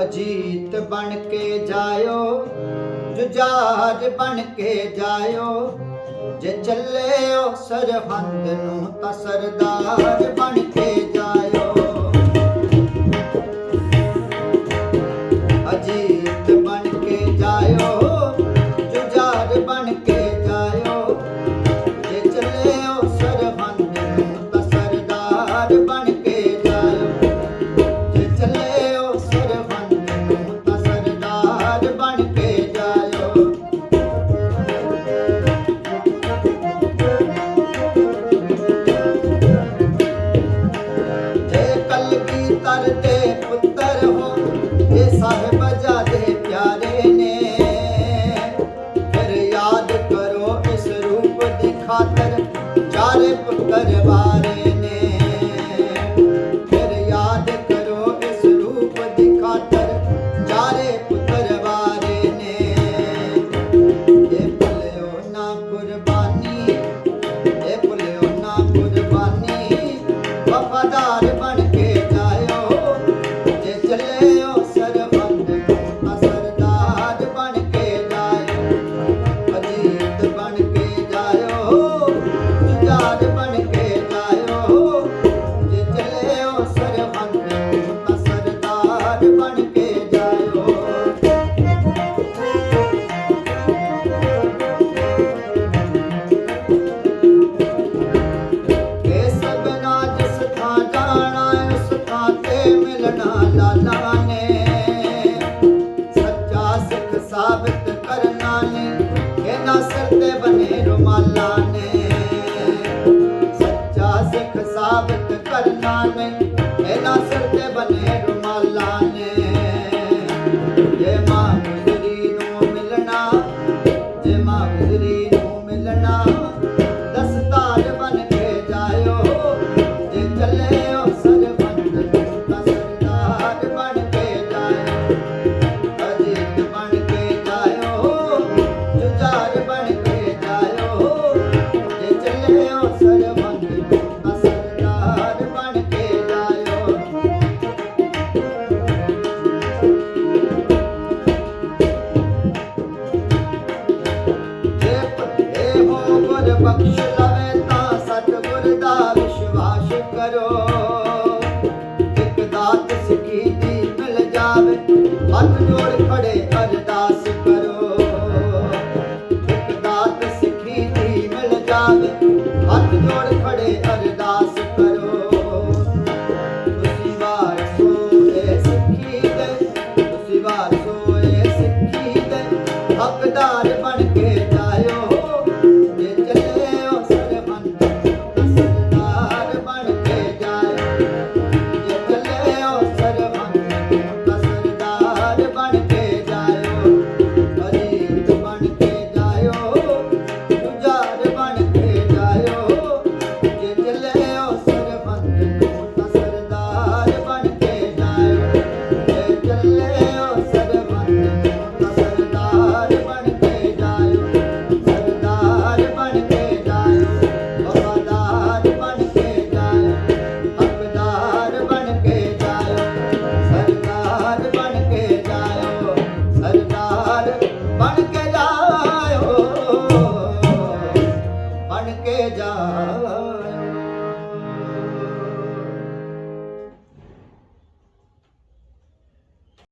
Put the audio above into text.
ਅਜੀਤ ਬਣ ਕੇ ਜਾਇਓ ਜੁਜਾਜ਼ ਬਣ ਕੇ ਜਾਇਓ। ਜੇ ਚੱਲੇ ਉਹ ਸਰਹੰਦ ਨੂੰ ਤਾਂ ਬਣ ਕੇ sana காற்றோடு படை